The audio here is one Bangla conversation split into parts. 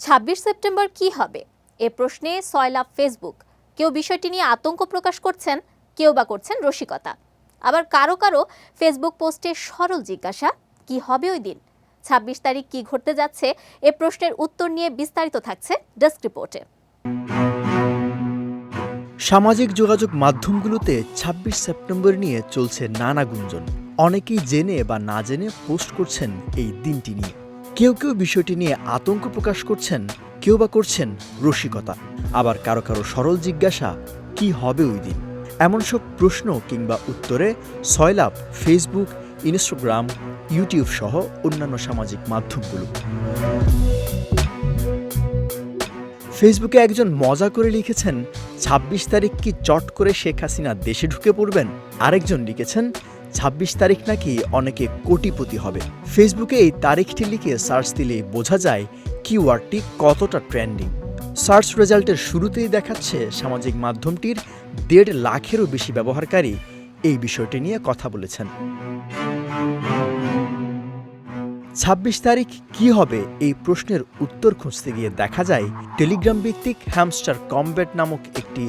ছাব্বিশ সেপ্টেম্বর কি হবে? এ প্রশ্নে সয়লাভ ফেসবুক। কেউ বিষয়টি নিয়ে আতঙ্ক প্রকাশ করছেন, কেউ বা করছেন রসিকতা। আবার কারও কারও ফেসবুক পোস্টে সরল জিজ্ঞাসা, কি হবে ওই দিন? ছাব্বিশ তারিখ কি ঘটতে যাচ্ছে? এ প্রশ্নের উত্তর নিয়ে বিস্তারিত থাকছে ডেস্ক রিপোর্টে। সামাজিক যোগাযোগ মাধ্যমগুলোতে ২৬ সেপ্টেম্বর নিয়ে চলছে নানা গুঞ্জন। অনেকেই জেনে বা না জেনে পোস্ট করছেন এই দিনটি নিয়ে। কেউ কেউ বিষয়টি নিয়ে আতঙ্ক প্রকাশ করছেন, কেউ বা করছেন রসিকতা। আবার কারও কারও সরল জিজ্ঞাসা, কি হবে ওই দিন? এমন সব প্রশ্ন কিংবা উত্তরে সয়লাভ ফেসবুক, ইনস্টাগ্রাম, ইউটিউব সহ অন্যান্য সামাজিক মাধ্যমগুলো। ফেসবুকে একজন মজা করে লিখেছেন ২৬ তারিখ কি চট করে শেখ হাসিনা দেশে ঢুকে পড়বেন? আরেকজন লিখেছেন ২৬ তারিখ নাকি অনেকে কোটিপতি হবে। ফেসবুকে এই তারিখটি লিখে সার্চ দিলে বোঝা যায় কিওয়ার্ডটি কতটা ট্রেন্ডিং। সার্চ রেজাল্টের শুরুতেই দেখাচ্ছে সামাজিক মাধ্যমটির দেড় লাখেরও বেশি ব্যবহারকারী এই বিষয়টি নিয়ে কথা বলেছেন। ছাব্বিশ তারিখ কি হবে এই প্রশ্নের উত্তর খুঁজতে গিয়ে দেখা যায় টেলিগ্রাম ভিত্তিক হ্যামস্টার কমব্যাট নামক একটি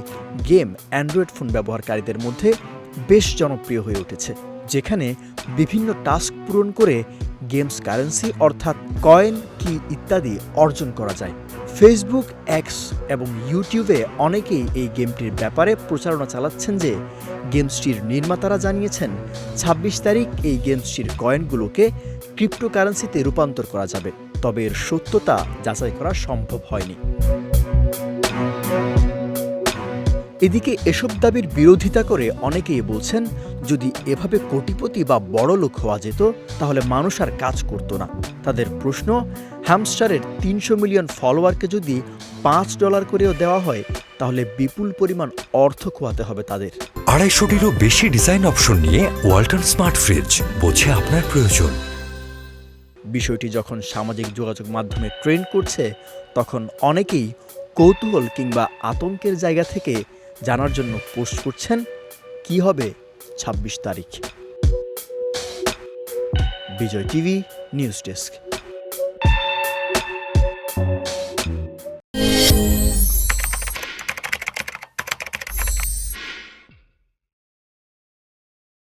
গেম অ্যান্ড্রয়েড ফোন ব্যবহারকারীদের মধ্যে বেশ জনপ্রিয় হয়ে উঠেছে। যেখানে বিভিন্ন টাস্ক পূরণ করে গেমস কারেন্সি অর্থাৎ কয়েন, কি ইত্যাদি অর্জন করা যায়। ফেসবুক অ্যাক্স এবং ইউটিউবে অনেকেই এই গেমটির ব্যাপারে প্রচারণা চালাচ্ছেন যে গেমসটির নির্মাতারা জানিয়েছেন ২৬ তারিখ এই গেমসটির কয়েনগুলোকে ক্রিপ্টোকারেন্সিতে রূপান্তর করা যাবে, তবে এর সত্যতা যাচাই করা সম্ভব হয়নি। এদিকে এসব দাবির বিরোধিতা করে অনেকেই বলছেন যদি এভাবে কোটিপতি বা বড় লোক হওয়া যেত তাহলে মানুষ আর কাজ করতো না। তাদের প্রশ্ন হ্যামস্টারের তিনশো মিলিয়ন ফলোয়ারকে যদি পাঁচ ডলার করেও দেওয়া হয় তাহলে বিপুল পরিমাণ অর্থ খোয়াতে হবে তাদের। আড়াইশোটিরও বেশি ডিজাইন অপশন নিয়ে ওয়ালটন স্মার্ট ফ্রিজ বোঝে আপনার প্রয়োজন। বিষয়টি যখন সামাজিক যোগাযোগ মাধ্যমে ট্রেন্ড করছে তখন অনেকেই কৌতূহল কিংবা আতঙ্কের জায়গা থেকে জানার জন্য পোস্ট করছেন কি হবে ২৬ তারিখ? Bijoy TV news desk.